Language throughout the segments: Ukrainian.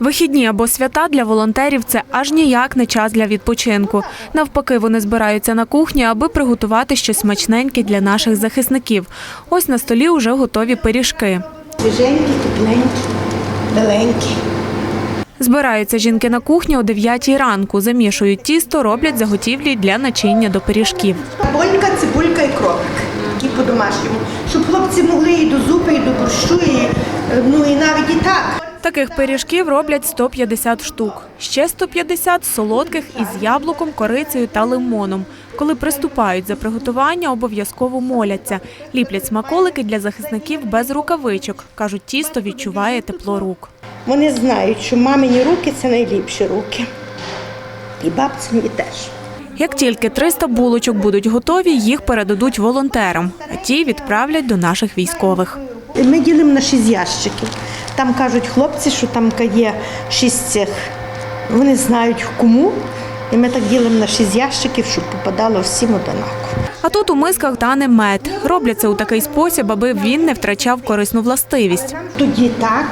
Вихідні або свята для волонтерів це аж ніяк не час для відпочинку. Навпаки, вони збираються на кухні, аби приготувати щось смачненьке для наших захисників. Ось на столі вже готові пиріжки. Свіженькі, тепленькі, беленькі. Збираються жінки на кухні о 9 ранку, замішують тісто, роблять заготівлі для начиння до пиріжків. Бонька, цибулька і кропик. Такі по-домашньому. Щоб хлопці могли і до зупи, і до борщу, і, ну і навіть і так. Таких пиріжків роблять 150 штук. Ще 150 солодких із яблуком, корицею та лимоном. Коли приступають за приготування, обов'язково моляться. Ліплять смаколики для захисників без рукавичок. Кажуть, тісто відчуває тепло рук. Вони знають, що мамині руки це найліпші руки. І бабцині теж. Як тільки 300 булочок будуть готові, їх передадуть волонтерам, а ті відправлять до наших військових. Ми ділимо на шість ящиків. Там кажуть хлопці, що там є шість цих. Вони знають кому. І ми так ділимо на шість ящиків, щоб попадало всім одинаково. А тут у мисках тане мед. Роблять це у такий спосіб, аби він не втрачав корисну властивість. Тоді так.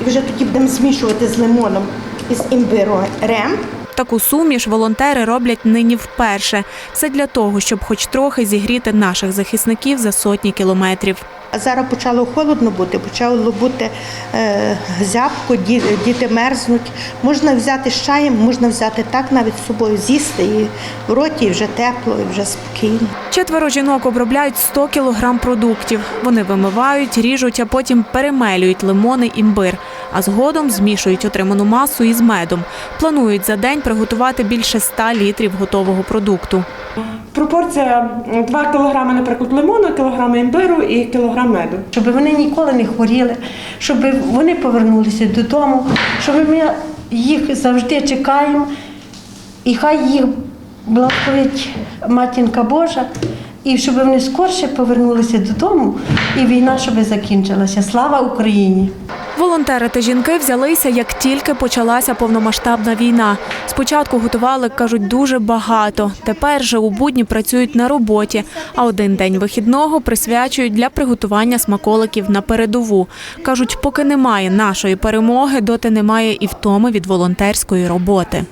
І вже тоді будемо змішувати з лимоном і з імбирем. Таку суміш волонтери роблять нині вперше. Все для того, щоб хоч трохи зігріти наших захисників за сотні кілометрів. Зараз почало холодно бути, почало бути е, зябко, ді- діти мерзнуть. Можна взяти з чаєм, можна взяти так, навіть з собою з'їсти, і в роті і вже тепло, і вже спокійно. Четверо жінок обробляють 100 кілограм продуктів. Вони вимивають, ріжуть, а потім перемелюють лимони імбир. А згодом змішують отриману масу із медом. Планують за день приготувати більше 100 літрів готового продукту. Пропорція 2 кг, наприклад, лимону, кілограм імбиру і кілограм меду. щоб вони ніколи не хворіли, щоб вони повернулися додому, щоб ми їх завжди чекаємо, і хай їх благословить матінка Божа, і щоб вони скорше повернулися додому, і війна щоб закінчилася. Слава Україні! Волонтери та жінки взялися, як тільки почалася повномасштабна війна. Спочатку готували, кажуть, дуже багато. Тепер же у будні працюють на роботі, а один день вихідного присвячують для приготування смаколиків на передову. Кажуть, поки немає нашої перемоги, доти немає і втоми від волонтерської роботи.